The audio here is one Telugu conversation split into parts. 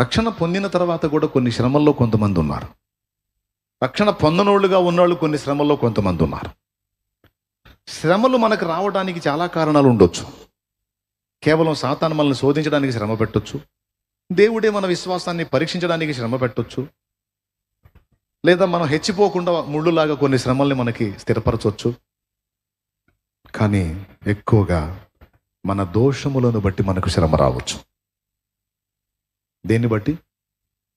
రక్షణ పొందిన తర్వాత కూడా కొన్ని శ్రమల్లో కొంతమంది ఉన్నారు. రక్షణ పొందనోళ్ళుగా ఉన్నవాళ్ళు కొన్ని శ్రమల్లో కొంతమంది ఉన్నారు. శ్రమలు మనకు రావడానికి చాలా కారణాలు ఉండొచ్చు. కేవలం సాతాను మనల్ని శోధించడానికి శ్రమ పెట్టొచ్చు. దేవుడే మన విశ్వాసాన్ని పరీక్షించడానికి శ్రమ పెట్టొచ్చు. లేదా మనం హెచ్చిపోకుండా ముళ్ళులాగా కొన్ని శ్రమల్ని మనకి స్థిరపరచవచ్చు కానీ ఎక్కువగా మన దోషములను బట్టి మనకు శ్రమ రావచ్చు. దేన్ని బట్టి?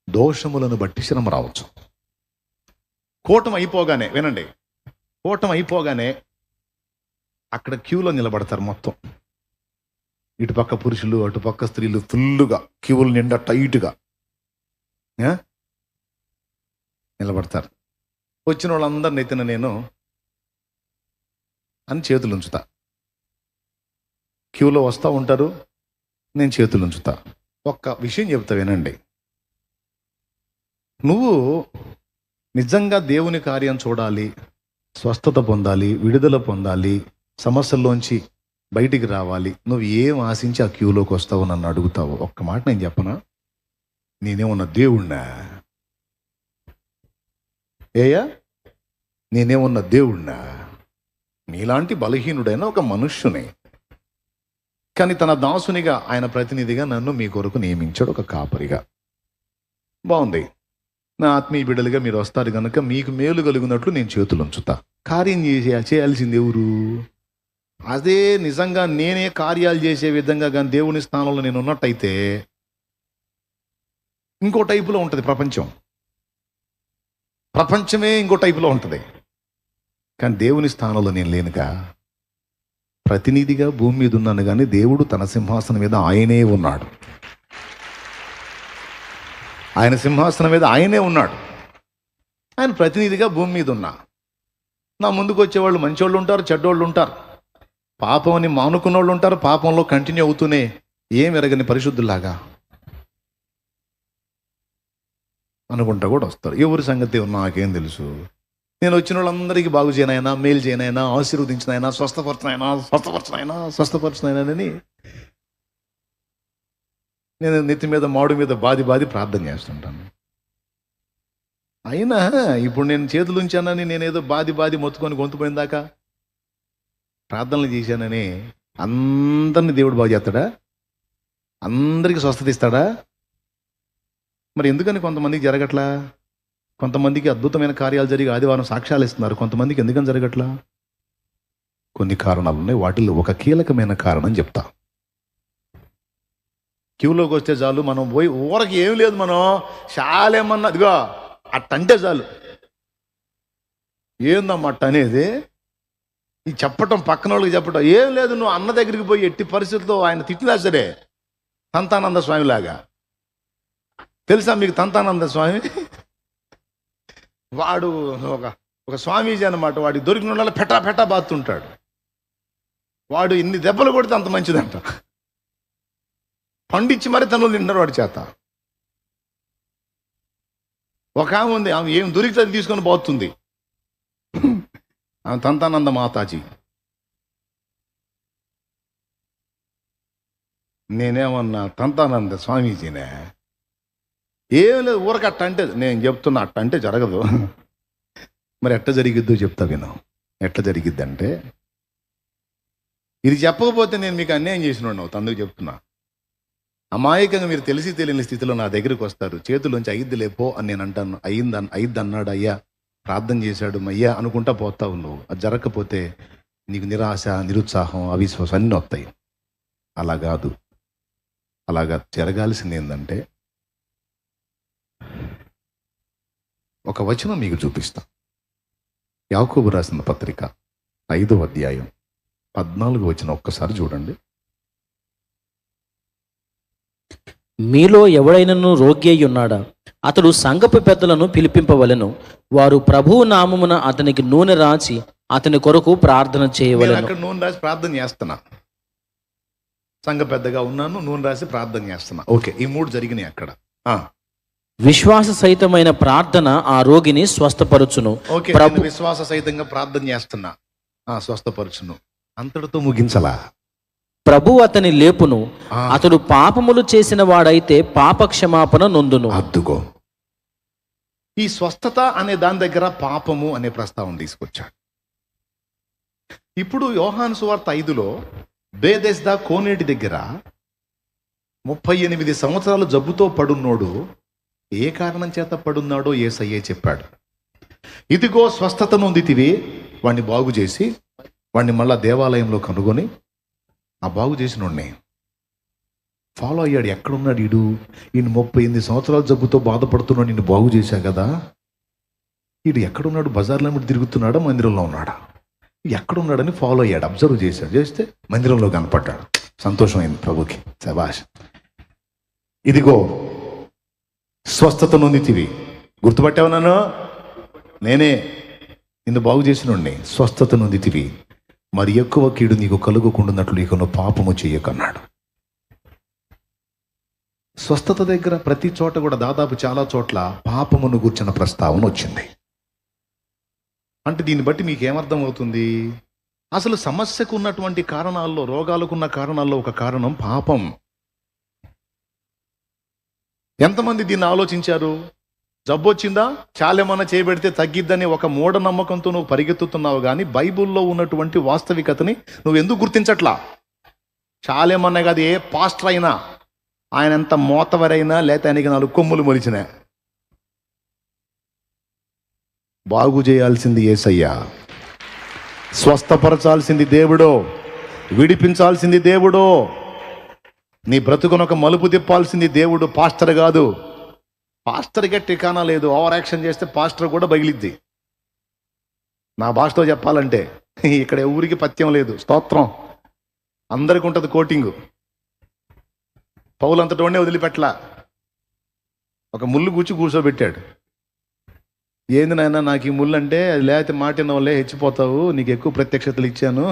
దోషములను బట్టి శ్రమ రావచ్చు. కూటం అయిపోగానే వినండి. కూటం అయిపోగానే అక్కడ క్యూలో నిలబడతారు మొత్తం. ఇటుపక్క పురుషులు అటుపక్క స్త్రీలు ఫుల్లుగా క్యూలు నిండా టైట్గా నిలబడతారు. వచ్చిన వాళ్ళందరిని ఎత్తిన నేను అని చేతులు ఉంచుతా. క్యూలో వస్తూ ఉంటారు నేను చేతులు ఉంచుతా. ఒక్క విషయం చెప్తా వినండి. నువ్వు నిజంగా దేవుని కార్యం చూడాలి స్వస్థత పొందాలి విడుదల పొందాలి సమస్యల్లోంచి బయటికి రావాలి. నువ్వు ఏం ఆశించి ఆ క్యూలోకి వస్తావు నన్ను అడుగుతావు ఒక్క మాట నేను చెప్పనా? నేనేమన్నా దేవుణ్ణా? ఏయా? నేనేమన్నా దేవుణ్ణా? నీలాంటి బలహీనుడైన ఒక మనుష్యుని కానీ తన దాసునిగా ఆయన ప్రతినిధిగా నన్ను మీ కొరకు నియమించాడు ఒక కాపరిగా. బాగుంది నా ఆత్మీయ బిడ్డలుగా మీరు వస్తారు కనుక మీకు మేలు కలిగినట్లు నేను చేతులు ఉంచుతా. కార్యం చేసే చేయాల్సింది ఎవరు? అదే నిజంగా నేనే కార్యాలు చేసే విధంగా కానీ దేవుని స్థానంలో నేను ఉన్నట్టయితే ఇంకో టైపులో ఉంటుంది ప్రపంచం. ప్రపంచమే ఇంకో టైపులో ఉంటుంది. కానీ దేవుని స్థానంలో నేను లేనుగా ప్రతినిధిగా భూమి మీద ఉన్నాను కానీ దేవుడు తన సింహాసనం మీద ఆయనే ఉన్నాడు. ఆయన సింహాసనం మీద ఆయనే ఉన్నాడు. ఆయన ప్రతినిధిగా భూమి మీద ఉన్నా. నా ముందుకు వచ్చేవాళ్ళు మంచోళ్ళు ఉంటారు చెడ్డోళ్ళు ఉంటారు. పాపం అని మానుకున్న వాళ్ళు ఉంటారు పాపంలో కంటిన్యూ అవుతూనే ఏం ఎరగని పరిశుద్ధులాగా అనుకుంటా కూడా వస్తారు. ఎవరి సంగతి నాకేం తెలుసు? నేను వచ్చిన వాళ్ళందరికీ బాగు చేయనైనా మేలు చేయనైనా ఆశీర్వదించినైనా స్వస్థపరచనైనా స్వస్థపరచనైనా స్వస్థపరచనైనా నేను నెత్తి మీద మాడు మీద బాది బాది ప్రార్థన చేస్తుంటాను. అయినా ఇప్పుడు నేను చేతులు ఉంచానని నేనేదో బాది బాది మొత్తుకొని గొంతుపోయిందాక ప్రార్థనలు చేశానని అందరిని దేవుడు బాగు చేస్తాడా? అందరికీ స్వస్థత ఇస్తాడా? మరి ఎందుకని కొంతమందికి జరగట్లా? కొంతమందికి అద్భుతమైన కార్యాలు జరిగి ఆదివారం సాక్ష్యాలు ఇస్తున్నారు. కొంతమందికి ఎందుకని జరగట్లా? కొన్ని కారణాలు ఉన్నాయి వాటిల్లో ఒక కీలకమైన కారణం చెప్తా. క్యూలోకి వస్తే చాలు మనం పోయి ఊరకి ఏం లేదు మనం. చాలేమన్నా అదిగో అట్టంటే చాలు. ఏందమ్మా అట్ట అనేది? ఈ చెప్పటం పక్కన వాళ్ళకి చెప్పటం. ఏం లేదు నువ్వు అన్న దగ్గరికి పోయి ఎట్టి పరిస్థితుల్లో ఆయన తిట్టినా సరే సంతానంద స్వామిలాగా తెలుసా మీకు తంతానంద స్వామి? వాడు ఒక ఒక స్వామీజీ అనమాట వాడికి దొరికిన వాళ్ళ పెట్టా పెట్టా బాతుంటాడు. వాడు ఇన్ని దెబ్బలు కొడితే అంత మంచిదంట. పండించి మరి తనులు తింటారు వాడి చేత. ఒక ఆమె ఉంది ఆమె ఏం దొరికితే అది తీసుకొని పోతుంది. ఆమె తంతానంద మాతాజీ. నేనేమన్నా తంతానంద స్వామీజీనే? ఏం లేదు ఊరక అట్ట అంటే నేను చెప్తున్నా అట్ట అంటే జరగదు. మరి ఎట్ట జరిగిద్దో చెప్తా విను. ఎట్లా జరిగిద్ది అంటే ఇది చెప్పకపోతే నేను మీకు అన్యాయం చేసినాడు తందుకు చెప్తున్నా. అమాయకంగా మీరు తెలిసి తెలియని స్థితిలో నా దగ్గరికి వస్తారు. చేతుల్లోంచి అయ్యిద్ది లేపో అని నేను అంటాను. అయ్యింది అయ్యిద్ది అన్నాడు అయ్యా? ప్రార్థన చేశాడు అయ్యా అనుకుంటా పోతావు నువ్వు. అది జరగకపోతే నీకు నిరాశ నిరుత్సాహం అవిశ్వాసం అన్నీ వస్తాయి. అలా కాదు. అలాగా జరగాల్సింది ఏంటంటే ఒక వచనం మీకు చూపిస్తా. యాకోబు రాసిన పత్రిక ఐదవ అధ్యాయం పద్నాలుగు వచ్చిన ఒక్కసారి చూడండి. మీలో ఎవడైనను రోగి అయి ఉన్నాడా? అతడు సంఘపు పెద్దలను పిలిపింపవలెను. వారు ప్రభువు నామమున అతనికి నూనె రాచి అతని కొరకు ప్రార్థన చేయవలెను. అక్కడ నూనె రాసి ప్రార్థన చేస్తున్నా. సంఘ పెద్దగా ఉన్నాను నూనె రాసి ప్రార్థన చేస్తున్నా. ఓకే. ఈ మూడు జరిగినాయి అక్కడ. విశ్వాస సహితమైన ప్రార్థన ఆ రోగిని స్వస్థపరచును. ఓకే ప్రభు- విశ్వాస సహితంగా ప్రార్థన చేస్తున్నా. ఆ స్వస్థపరచును. అంతటితో ముగించలా? ప్రభు అతని లేపును. ఆ. అతడు పాపములు చేసిన వాడైతే పాప క్షమాపణ నొందును. అద్దుకో. ఈ స్వస్థత అనే దాని దగ్గర పాపము అనే ప్రస్తావన తీసుకొచ్చాడు. ఇప్పుడు యోహాను సువార్త ఐదులో బేదెస్దా కోనేటి దగ్గర ముప్పై ఎనిమిది సంవత్సరాలు జబ్బుతో పడున్నోడు ఏ కారణం చేత పడున్నాడో ఏసయ్యే చెప్పాడు. ఇదిగో స్వస్థత నొందితివి వాణ్ణి బాగు చేసి వాణ్ణి మళ్ళా దేవాలయంలో కనుగొని ఆ బాగు చేసిన ఫాలో అయ్యాడు ఎక్కడున్నాడు ఈడు? ఈయన ముప్పై ఎనిమిది సంవత్సరాల జబ్బుతో బాధపడుతున్నాడు నిన్ను బాగు చేశా కదా? ఈడు ఎక్కడున్నాడు? బజార్లో ఏమిటి తిరుగుతున్నాడా? మందిరంలో ఉన్నాడా? ఎక్కడున్నాడని ఫాలో అయ్యాడు అబ్జర్వ్ చేశాడు చేస్తే మందిరంలో కనపడ్డాడు. సంతోషమైంది ప్రభుకి. శభాష్. ఇదిగో స్వస్థత నొందితివి. గుర్తుపట్టావు నన్ను? నేనే. నిన్ను బాగు చేసినోడిని స్వస్థత నొందితివి. మరి ఎక్కువ కీడు నీకు కలుగుకుంటున్నట్లు ఇక నువ్వు పాపము చేయకన్నాడు. స్వస్థత దగ్గర ప్రతి చోట కూడా దాదాపు చాలా చోట్ల పాపమును గూర్చిన ప్రస్తావన వచ్చింది. అంటే దీన్ని బట్టి మీకు ఏమర్థం అవుతుంది అసలు సమస్యకు ఉన్నటువంటి కారణాల్లో రోగాలకున్న కారణాల్లో ఒక కారణం పాపం. ఎంతమంది దీన్ని ఆలోచించారు? జబ్బు వచ్చిందా? చాలేమన్నా చేయబెడితే తగ్గిద్దని ఒక మూఢనమ్మకంతో నువ్వు పరిగెత్తుతున్నావు కానీ బైబిల్లో ఉన్నటువంటి వాస్తవికతని నువ్వు ఎందుకు గుర్తించట్లా? చాలేమన్నా కాదు ఏ పాస్టర్ అయినా ఆయన ఎంత మోతవరైనా లేకపోతే ఆయనకి నాలుగు కొమ్ములు మొలిచినా. బాగు చేయాల్సింది ఏసయ్యా. స్వస్థపరచాల్సింది దేవుడో. విడిపించాల్సింది దేవుడో. నీ బ్రతుకును ఒక మలుపు తిప్పాల్సింది దేవుడు పాస్టర్ కాదు. పాస్టర్గా టికానా లేదు. ఓవర్ యాక్షన్ చేస్తే పాస్టర్ కూడా బగిలిద్ది. నా భాషతో చెప్పాలంటే ఇక్కడ ఊరికి పత్యం లేదు. స్తోత్రం. అందరికి ఉంటుంది కోటింగు. పౌలంతటోనే వదిలిపెట్టలా. ఒక ముళ్ళు కూర్చి కూర్చోబెట్టాడు. ఏంది నాయన నాకు ఈ ముళ్ళు అంటే అది లేకపోతే మాటిన వాళ్ళే హెచ్చిపోతావు. నీకు ఎక్కువ ప్రత్యక్షతలు ఇచ్చాను.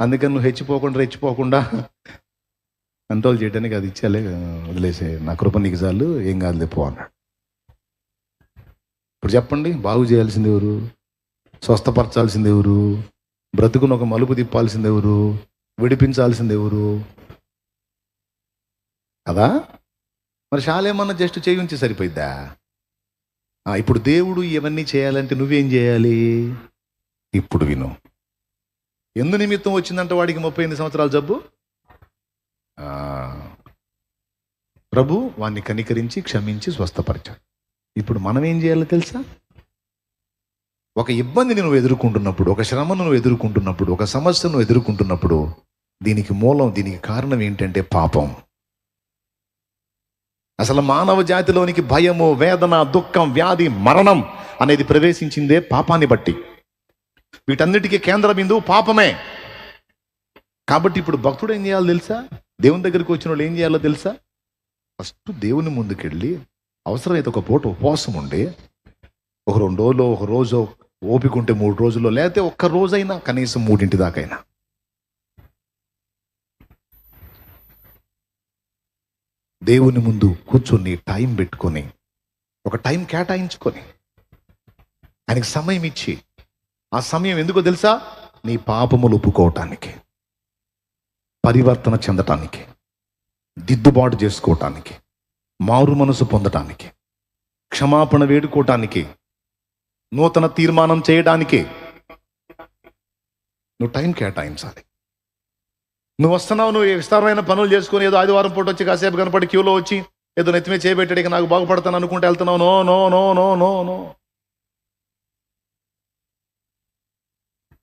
అందుకని నువ్వు హెచ్చిపోకుండా రెచ్చిపోకుండా కంట్రోల్ చేయడానికి అది ఇచ్చాలే వదిలేసే. నా కృప నీకు చాలు. ఏం కాదు పో అన్నాడు. ఇప్పుడు చెప్పండి బాగు చేయాల్సింది ఎవరు? స్వస్థపరచాల్సింది ఎవరు? బ్రతుకును ఒక మలుపు తిప్పాల్సింది ఎవరు? విడిపించాల్సింది ఎవరు? కదా? మరి శాలేమన్నా జస్ట్ చేయించి సరిపోయిద్దా? ఇప్పుడు దేవుడు ఇవన్నీ చేయాలంటే నువ్వేం చేయాలి? ఇప్పుడు విను. ఎందు నిమిత్తం వచ్చిందంటే వాడికి ముప్పై ఎనిమిది సంవత్సరాల జబ్బు ఆ, ప్రభు వాణ్ణి కనికరించి క్షమించి స్వస్థపరిచాడు. ఇప్పుడు మనం ఏం చేయాలో తెలుసా? ఒక ఇబ్బందిని నువ్వు ఎదుర్కొంటున్నప్పుడు ఒక శ్రమను నువ్వు ఎదుర్కొంటున్నప్పుడు ఒక సమస్యను ఎదుర్కొంటున్నప్పుడు దీనికి మూలం దీనికి కారణం ఏంటంటే పాపం. అసలు మానవ జాతిలోనికి భయము వేదన దుఃఖం వ్యాధి మరణం అనేది ప్రవేశించిందే పాపాన్ని బట్టి. వీటన్నిటికీ కేంద్ర బిందువు పాపమే. కాబట్టి ఇప్పుడు భక్తుడు ఏం చేయాలో తెలుసా? దేవుని దగ్గరికి వచ్చిన వాళ్ళు ఏం చేయాలో తెలుసా? ఫస్ట్ దేవుని ముందుకెళ్ళి అవసరమైతే ఒక పూట ఉపవాసం ఉండి ఒక రెండు రోజులు ఒక రోజు ఓపిక ఉంటే మూడు రోజుల్లో లేకపోతే ఒక్క రోజైనా కనీసం మూడింటి దాకైనా. దేవుని ముందు కూర్చొని టైం పెట్టుకొని ఒక టైం కేటాయించుకొని ఆయనకి సమయం ఇచ్చి ఆ సమయం ఎందుకో తెలుసా? నీ పాపములు ఒప్పుకోవటానికి పరివర్తన చెందటానికి. దిద్దుబాటు చేసుకోవటానికి మారు మనసు పొందటానికి క్షమాపణ వేడుకోవటానికి నూతన తీర్మానం చేయడానికి నువ్వు టైం కేటాయించాలి. నువ్వు వస్తున్నావు నువ్వు విస్తారమైన పనులు చేసుకుని ఏదో ఆదివారం పూట వచ్చి కాసేపు కనపడి క్యూలో వచ్చి ఏదో నెత్తిమే చేయబెట్టడానికి నాకు బాగుపడతాను అనుకుంటే వెళ్తున్నావు. No no no no no no.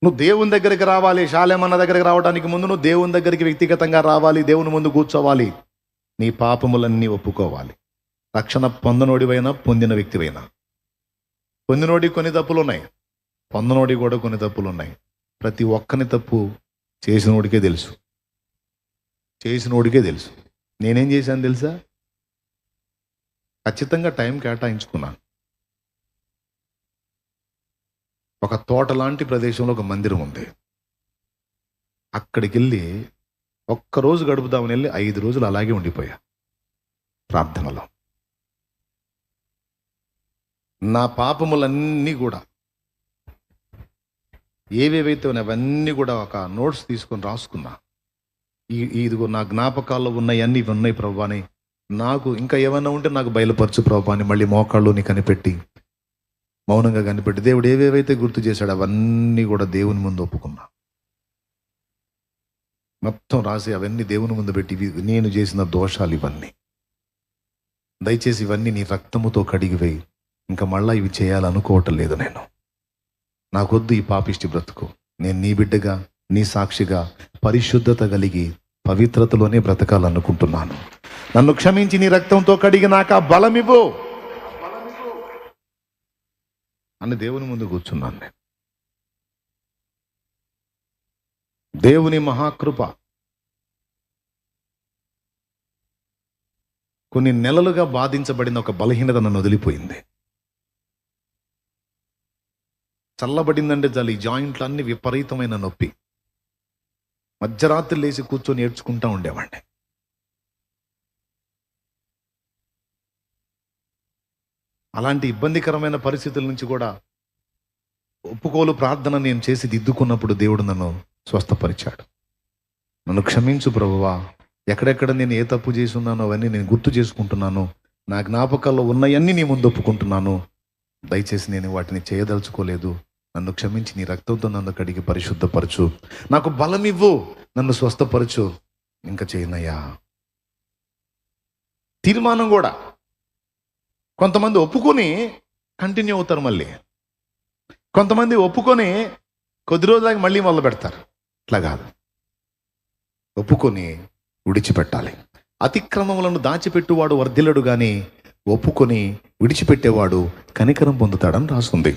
నువ్వు దేవుని దగ్గరికి రావాలి శాలేమన్న దగ్గరికి రావడానికి ముందు నువ్వు దేవుని దగ్గరికి వ్యక్తిగతంగా రావాలి దేవుని ముందు కూర్చోవాలి. నీ పాపములన్నీ ఒప్పుకోవాలి. రక్షణ పొందనోడివైనా పొందిన వ్యక్తివైనా. పొందినోడి కొన్ని తప్పులు ఉన్నాయి పొందనోడి కూడా కొన్ని తప్పులు ఉన్నాయి ప్రతి ఒక్కని తప్పు చేసినోడికే తెలుసు. చేసినోడికే తెలుసు. నేనేం చేశాను తెలుసా? ఖచ్చితంగా టైం కేటాయించుకున్నాను. ఒక తోట లాంటి ప్రదేశంలో ఒక మందిరం ఉంది. అక్కడికి వెళ్ళి ఒక్క రోజు గడుపుదామని వెళ్ళి ఐదు రోజులు అలాగే ఉండిపోయా. ప్రార్థనలో. నా పాపములన్నీ కూడా ఏవేవైతే అవన్నీ కూడా ఒక నోట్స్ తీసుకొని రాసుకున్నా. ఈ ఇదిగో నా జ్ఞాపకాల్లో ఉన్నాయన్నీ ఇవి ఉన్నాయి ప్రభు అని. నాకు ఇంకా ఏమైనా ఉంటే నాకు బయలుపరచు ప్రభు అని మళ్ళీ మోకాళ్ళుని కనిపెట్టి మౌనంగా కనిపెట్టి దేవుడు ఏవేవైతే గుర్తు చేశాడు అవన్నీ కూడా దేవుని ముందు ఒప్పుకున్నా. మొత్తం రాసి అవన్నీ దేవుని ముందు పెట్టి నేను చేసిన దోషాలు ఇవన్నీ. దయచేసి ఇవన్నీ నీ రక్తముతో కడిగివేయి. ఇంకా మళ్ళీ ఇవి చేయాలనుకోవటం లేదు నేను. నాకొద్దు ఈ పాపిష్టి బ్రతుకు. నేను నీ బిడ్డగా నీ సాక్షిగా పరిశుద్ధత కలిగి పవిత్రతలోనే బ్రతకాలనుకుంటున్నాను. నన్ను క్షమించి నీ రక్తంతో కడిగి నాకు ఆ బలమివ్వు. అని దేవుని ముందు కూర్చున్నాను నేను. దేవుని మహాకృప కొన్ని నెలలుగా బాధించబడిన ఒక బలహీనత నన్ను వదిలిపోయింది. చల్లబడిందంటే చాలు ఈ జాయింట్లు అన్ని విపరీతమైన నొప్పి. మధ్యరాత్రి లేచి కూర్చొని ఏడ్చుకుంటా ఉండేవాడిని. అలాంటి ఇబ్బందికరమైన పరిస్థితుల నుంచి కూడా ఒప్పుకోలు ప్రార్థన నేను చేసి దిద్దుకున్నప్పుడు దేవుడు నన్ను స్వస్థపరిచాడు. నన్ను క్షమించు ప్రభువా. ఎక్కడెక్కడ నేను ఏ తప్పు చేసి ఉన్నానో అవన్నీ నేను గుర్తు చేసుకుంటున్నాను. నా జ్ఞాపకాల్లో ఉన్నవన్నీ నీ ముందు ఒప్పుకుంటున్నాను. దయచేసి నేను వాటిని చేయదలుచుకోలేదు. నన్ను క్షమించి నీ రక్తంతో నన్ను కడిగి పరిశుద్ధపరచు. నాకు బలం నన్ను స్వస్థపరచు. ఇంకా చేయనయ్యా. తీర్మానం కూడా కొంతమంది ఒప్పుకొని కంటిన్యూ అవుతారు మళ్ళీ. కొంతమంది ఒప్పుకొని కొద్ది రోజులకి మళ్ళీ మొదలు పెడతారు. అట్లా కాదు. ఒప్పుకొని విడిచిపెట్టాలి. అతిక్రమములను దాచిపెట్టువాడు వర్ధిల్లడు కానీ ఒప్పుకొని విడిచిపెట్టేవాడు కనికరం పొందుతాడని రాస్తుంది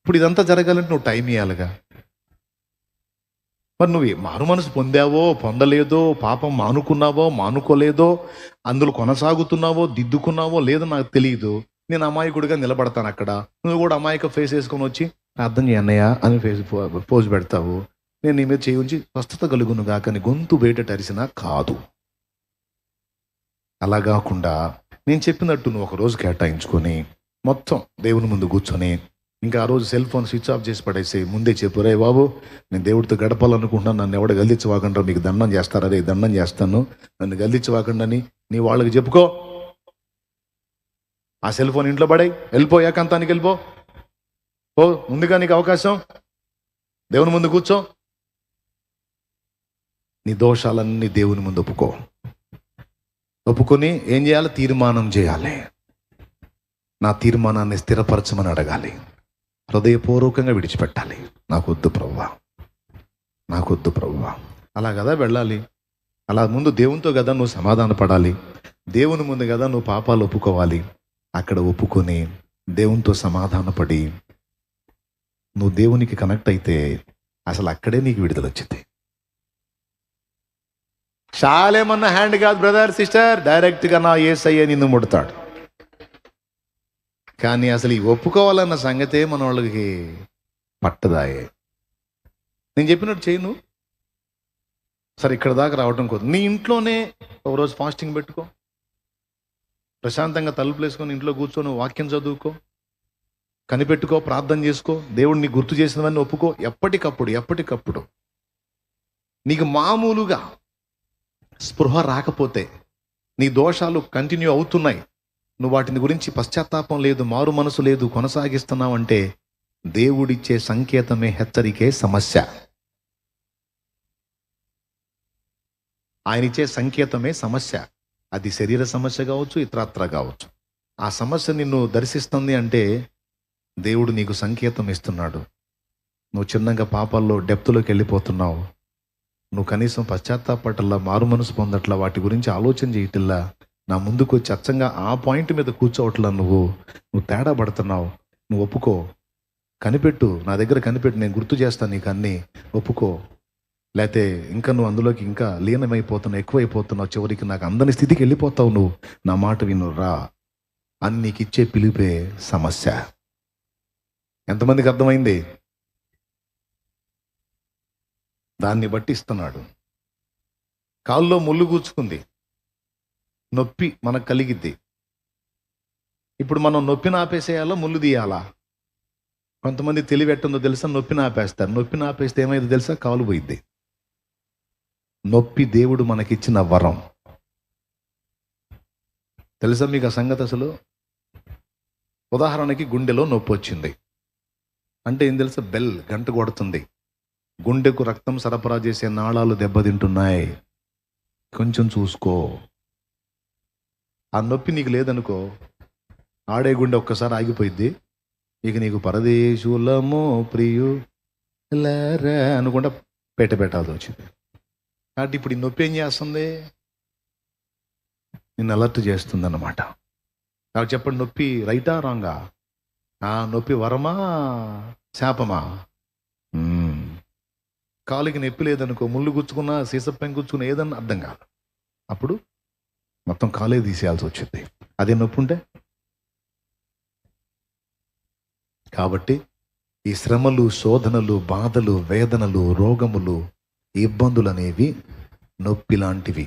ఇప్పుడు ఇదంతా జరగాలంటే నువ్వు టైం ఇవ్వాలిగా మరి నువ్వు మారు మనసు పొందావో పొందలేదో పాపం మానుకున్నావో మానుకోలేదో అందులో కొనసాగుతున్నావో దిద్దుకున్నావో లేదో నాకు తెలియదు నేను అమాయకుడిగా నిలబడతాను అక్కడ. నువ్వు కూడా అమాయక ఫేస్ వేసుకొని వచ్చి అర్థం చేయన్నయ్య అని ఫేస్ పోజ్ పెడతావు. నేను నీ మీద చేయి ఉంచి స్వస్థత కలుగును కాకని గొంతు బయట టరిసినా కాదు. అలా కాకుండా నేను చెప్పినట్టు నువ్వు ఒక రోజు కేటాయించుకొని మొత్తం దేవుని ముందు కూర్చొని ఇంకా ఆ రోజు సెల్ ఫోన్ స్విచ్ ఆఫ్ చేసి పడేసి ముందే చెప్పు రే బాబు నేను దేవుడితో గడపాలనుకుంటున్నాను నన్ను ఎవడ గల్దించవాకుండా మీకు దండం చేస్తారా? రే దండం చేస్తాను. నన్ను గల్దించవాకుండా నీ వాళ్ళకి చెప్పుకో. ఆ సెల్ ఫోన్ ఇంట్లో పడాయి. వెళ్ళిపో ఏకాంతానికి వెళ్ళిపో. ఓ ముందుగా నీకు అవకాశం. దేవుని ముందు కూర్చో. నీ దోషాలన్నీ దేవుని ముందు ఒప్పుకో. ఒప్పుకొని ఏం చేయాలి? తీర్మానం చేయాలి. నా తీర్మానాన్ని స్థిరపరచమని అడగాలి. హృదయపూర్వకంగా విడిచిపెట్టాలి. నాకొద్దు ప్రవ్వా. నాకొద్దు ప్రవ్వా. అలా కదా వెళ్ళాలి. అలా ముందు దేవునితో కదా నువ్వు సమాధాన పడాలి. దేవుని ముందు కదా నువ్వు పాపాలు ఒప్పుకోవాలి. అక్కడ ఒప్పుకొని దేవునితో సమాధానపడి నువ్వు దేవునికి కనెక్ట్ అయితే అసలు అక్కడే నీకు విడుదల వచ్చింది. చాలేమన్న హ్యాండ్ కాదు బ్రదర్ సిస్టర్. డైరెక్ట్గా నా ఏసయ్య నిన్ను ముడతాడు. కానీ అసలు ఈ ఒప్పుకోవాలన్న సంగతే మన వాళ్ళకి పట్టదాయే. నేను చెప్పినట్టు చేయను సరే ఇక్కడ దాకా రావడం కోసం నీ ఇంట్లోనే ఒక రోజు ఫాస్టింగ్ పెట్టుకో. ప్రశాంతంగా తలుపులు వేసుకొని ఇంట్లో కూర్చొని వాక్యం చదువుకో. కనిపెట్టుకో ప్రార్థన చేసుకో. దేవుడిని గుర్తు చేసినవన్నీ ఒప్పుకో. ఎప్పటికప్పుడు ఎప్పటికప్పుడు. నీకు మామూలుగా స్పృహ రాకపోతే నీ దోషాలు కంటిన్యూ అవుతున్నాయి. నువ్వు వాటిని గురించి పశ్చాత్తాపం లేదు మారు మనసు లేదు కొనసాగిస్తున్నావంటే దేవుడిచ్చే సంకేతమే హెచ్చరికే సమస్య. ఆయన ఇచ్చే సంకేతమే సమస్య. అది శరీర సమస్య కావచ్చు ఇతరత్ర కావచ్చు. ఆ సమస్య నిన్ను దర్శిస్తుంది అంటే దేవుడు నీకు సంకేతం ఇస్తున్నాడు. నువ్వు చిన్నగా పాపాల్లో డెప్త్లోకి వెళ్ళిపోతున్నావు. నువ్వు కనీసం పశ్చాత్తాపటల్లా మారు మనసు పొందట్లా వాటి గురించి ఆలోచన చేయటల్లా నా ముందుకు వచ్చి అచ్చంగా ఆ పాయింట్ మీద కూర్చోవట్లా నువ్వు. నువ్వు తేడా పడుతున్నావు. నువ్వు ఒప్పుకో. కనిపెట్టు. నా దగ్గర కనిపెట్టు. నేను గుర్తు చేస్తాను నీకు అన్నీ. ఒప్పుకో. లేతే ఇంకా నువ్వు అందులోకి ఇంకా లీనమైపోతున్నావు ఎక్కువైపోతున్నావు. చివరికి నాకు అందని స్థితికి వెళ్ళిపోతావు నువ్వు. నా మాట విను. రా. అని నీకు ఇచ్చే పిలిపే సమస్య. ఎంతమందికి అర్థమైంది? దాన్ని బట్టి ఇస్తున్నాడు. కాల్లో ముళ్ళు కూర్చుకుంది నొప్పి మనకు కలిగిద్ది. ఇప్పుడు మనం నొప్పిని ఆపేసేయాలా ముళ్ళు తీయాలా? కొంతమంది తెలివి ఎట్టుందో తెలుసా? నొప్పిని ఆపేస్తారు నొప్పిని ఆపేస్తే ఏమైందో తెలుసా? కాలు పోయిద్ది. నొప్పి దేవుడు మనకిచ్చిన వరం. తెలుసా మీకు ఆ సంగతి అసలు? ఉదాహరణకి గుండెలో నొప్పి వచ్చింది. అంటే ఏం తెలుసా? బెల్ గంట కొడుతుంది. గుండెకు రక్తం సరఫరా చేసే నాళాలు దెబ్బతింటున్నాయి. కొంచెం చూసుకో. ఆ నొప్పి నీకు లేదనుకో ఆడే గుండె ఒక్కసారి ఆగిపోయింది ఇక నీకు పరదేశులమో ప్రియు లారా అనుకుంటా పెట్ట పెట్టాల్సి వచ్చింది. కాబట్టి ఇప్పుడు ఈ నొప్పి ఏం చేస్తుంది? నిన్ను అలర్ట్ చేస్తుంది అన్నమాట కాబట్టి చెప్పండి నొప్పి రైటా రాంగా? ఆ నొప్పి వరమా? శాపమా? కాలుకి నొప్పి లేదనుకో ముళ్ళు గుచ్చుకున్నా సీసప్పం గుచ్చుకున్నా ఏదన్నా అర్థం కాదు. అప్పుడు మొత్తం కాలే తీసేయాల్సి వచ్చింది. అదే నొప్పి ఉంటే కాబట్టి ఈ శ్రమలు శోధనలు బాధలు వేదనలు రోగములు ఇబ్బందులు అనేవి నొప్పి లాంటివి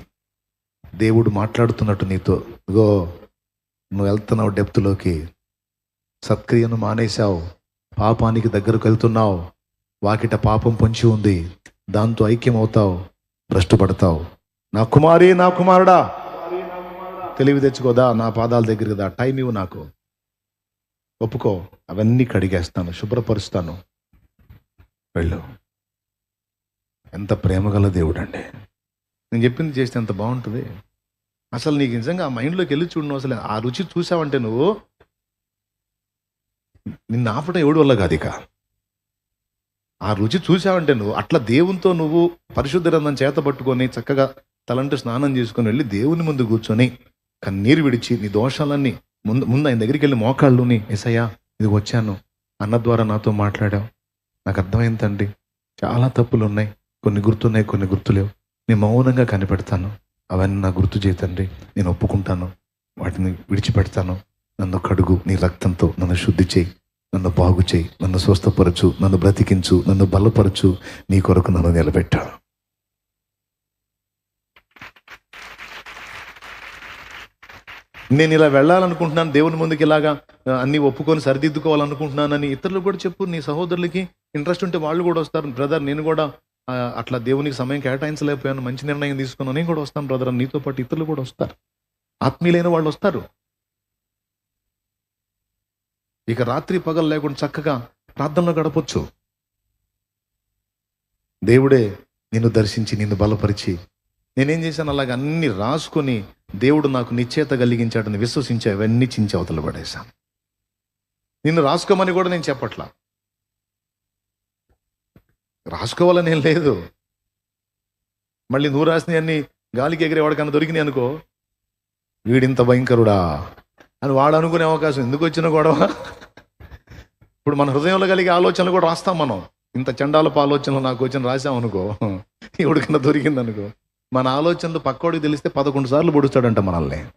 దేవుడు మాట్లాడుతున్నట్టు నీతో ఇగో నువ్వు వెళ్తున్నావు డెప్త్లోకి. సత్క్రియను మానేశావు. పాపానికి దగ్గరకు వెళ్తున్నావు. వాకిట పాపం పొంచి ఉంది. దాంతో ఐక్యం అవుతావు భ్రష్టుపడతావు. నా కుమారి నా కుమారుడా! తెలివి తెచ్చుకోదా? నా పాదాల దగ్గరికి దా టైం ఇవ్వు నాకు. ఒప్పుకో. అవన్నీ కడిగేస్తాను. శుభ్రపరుస్తాను. వెళ్ళు. ఎంత ప్రేమగల దేవుడు అండి నేను చెప్పింది చేస్తే ఎంత బాగుంటుంది. అసలు నీకు నిజంగా ఆ మైండ్లోకి వెళ్ళి చూడను. అసలు ఆ రుచి చూసావంటే నువ్వు? నిన్ను ఆపటం ఎవడి వల్ల కాదు ఇక. ఆ రుచి చూసావంటే నువ్వు? అట్లా దేవునితో నువ్వు పరిశుద్ధ గ్రంథం చేత పట్టుకొని చక్కగా తలంటు స్నానం చేసుకొని వెళ్ళి దేవుని ముందు కూర్చొని కన్నీరు విడిచి నీ దోషాలన్నీ ముందు ముందు ఆయన దగ్గరికి వెళ్ళి మోకాళ్ళుని ఎసయ్యా ఇది వచ్చాను. అన్న ద్వారా నాతో మాట్లాడావు. నాకు అర్థమైంది తండ్రి. చాలా తప్పులు ఉన్నాయి కొన్ని గుర్తున్నాయి కొన్ని గుర్తులేవు. నేను మౌనంగా కనిపెడతాను. అవన్నీ నా గుర్తు చేయతండి నేను ఒప్పుకుంటాను. వాటిని విడిచిపెడతాను. నన్ను కడుగు. నీ రక్తంతో నన్ను శుద్ధి చేయి. నన్ను బాగు చేయి. నన్ను స్వస్థపరచు. నన్ను బ్రతికించు. నన్ను బలపరచు. నీ కొరకు నన్ను నిలబెట్టాను నేను ఇలా వెళ్ళాలనుకుంటున్నాను దేవుని ముందుకు ఇలాగా అన్ని ఒప్పుకొని సరిదిద్దుకోవాలనుకుంటున్నానని ఇతరులు కూడా చెప్పు. నీ సహోదరులకి ఇంట్రెస్ట్ ఉంటే వాళ్ళు కూడా వస్తారు. బ్రదర్ నేను కూడా అట్లా దేవునికి సమయం కేటాయించలేకపోయాను మంచి నిర్ణయం తీసుకున్నాను నేను కూడా వస్తాను బ్రదర్ నీతో పాటు ఇతరులు కూడా వస్తారు. ఆత్మీయులైన వాళ్ళు వస్తారు. ఇక రాత్రి పగలు లేకుండా చక్కగా ప్రార్థనలో గడపొచ్చు. దేవుడే నిన్ను దర్శించి నిన్ను బలపరిచి నేనేం చేశాను? అలాగ అన్ని రాసుకొని దేవుడు నాకు నిశ్చేత కలిగించాడని విశ్వసించి అవన్నీ చించి అవతల పడేశా నిన్ను రాసుకోమని కూడా నేను చెప్పట్లా. రాసుకోవాలని ఏం లేదు. మళ్ళీ నువ్వు రాసిన అన్ని గాలికి ఎగిరేవాడికన్నా దొరికినాయి అనుకో. వీడింత భయంకరుడా? అని వాడు అనుకునే అవకాశం ఎందుకు వచ్చిన గొడవ? ఇప్పుడు మన హృదయంలో కలిగే ఆలోచనలు కూడా రాస్తాం మనం. ఇంత చండాలపు ఆలోచనలు నాకు వచ్చిన రాసాం అనుకో ఎవడికన్నా దొరికింది అనుకో మన ఆలోచనలు పక్కోడికి తెలిస్తే పదకొండు సార్లు పొడుస్తాడంట మనల్ని.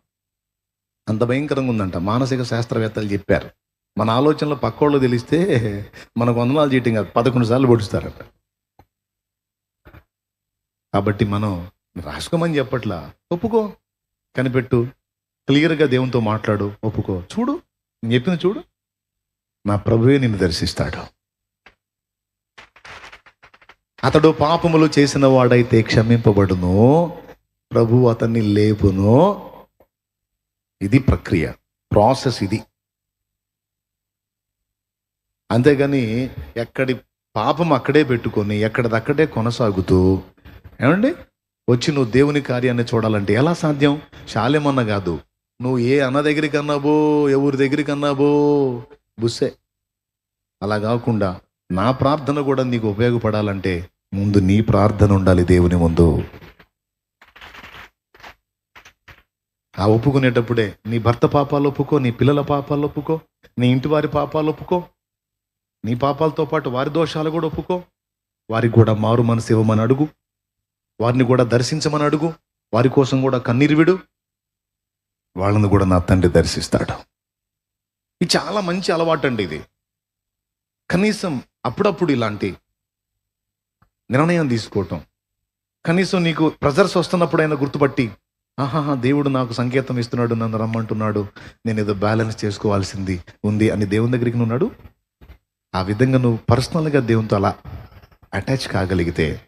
అంత భయంకరంగా ఉందంట. మానసిక శాస్త్రవేత్తలు చెప్పారు. మన ఆలోచనలు పక్కోళ్ళు తెలిస్తే మనకు వందనాలు చేయటం కాదు. పదకొండు సార్లు పొడుస్తారంట. కాబట్టి మనం రాసుకోమని చెప్పట్లా. ఒప్పుకో. కనిపెట్టు. క్లియర్గా దేవునితో మాట్లాడు. ఒప్పుకో. చూడు. నేను చెప్పింది చూడు. నా ప్రభువే నిన్ను దర్శిస్తాడు. అతడు పాపములు చేసిన వాడైతే క్షమింపబడును. ప్రభు అతన్ని లేపును. ఇది ప్రక్రియ. ప్రాసెస్ ఇది. అంతేగాని ఎక్కడి పాపం అక్కడే పెట్టుకొని ఎక్కడిదక్కడే కొనసాగుతూ ఏమండి? వచ్చి నువ్వు దేవుని కార్యాన్ని చూడాలంటే ఎలా సాధ్యం? శాలేమన్న కాదు. నువ్వు ఏ అన్న దగ్గరికి అన్నాబో ఎవరి దగ్గరికి అన్నాబో బుస్సే. అలా కాకుండా నా ప్రార్థన కూడా నీకు ఉపయోగపడాలంటే ముందు నీ ప్రార్థన ఉండాలి దేవుని ముందు. ఆ ఒప్పుకునేటప్పుడే నీ భర్త పాపాలు ఒప్పుకో నీ పిల్లల పాపాలు ఒప్పుకో నీ ఇంటి వారి పాపాలు ఒప్పుకో నీ పాపాలతో పాటు వారి దోషాలు కూడా ఒప్పుకో. వారికి కూడా మారు మనసు ఇవ్వమని అడుగు. వారిని కూడా దర్శించమని అడుగు. వారి కోసం కూడా కన్నీరు విడు. వాళ్ళని కూడా నా తండ్రి దర్శిస్తాడు. ఇది చాలా మంచి అలవాటు అండి ఇది. కనీసం అప్పుడప్పుడు ఇలాంటి నిర్ణయం తీసుకోవటం. కనీసం నీకు ప్రెజర్స్ వస్తున్నప్పుడైనా గుర్తుపట్టి ఆహాహా దేవుడు నాకు సంకేతం ఇస్తున్నాడు నన్ను రమ్మంటున్నాడు నేను ఏదో బ్యాలెన్స్ చేసుకోవాల్సింది ఉంది అని దేవుని దగ్గరికి ఉన్నాడు ఆ విధంగా నువ్వు పర్సనల్గా దేవునితో అలా అటాచ్ కాగలిగితే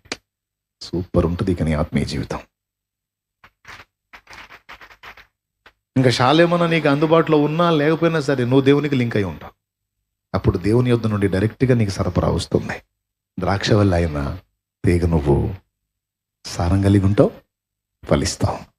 సూపర్ ఉంటుంది కానీ ఆత్మీయ జీవితం. ఇంకా శాలేమన్నా నీకు అందుబాటులో ఉన్నా లేకపోయినా సరే నువ్వు దేవునికి లింక్ అయి ఉంటావు. అప్పుడు దేవుని యొద్ద నుండి డైరెక్ట్గా నీకు సరఫరా వస్తుంది. ద్రాక్ష వల్ల అయినా తీగ నువ్వు సారం కలిగి ఉంటావు ఫలిస్తావు.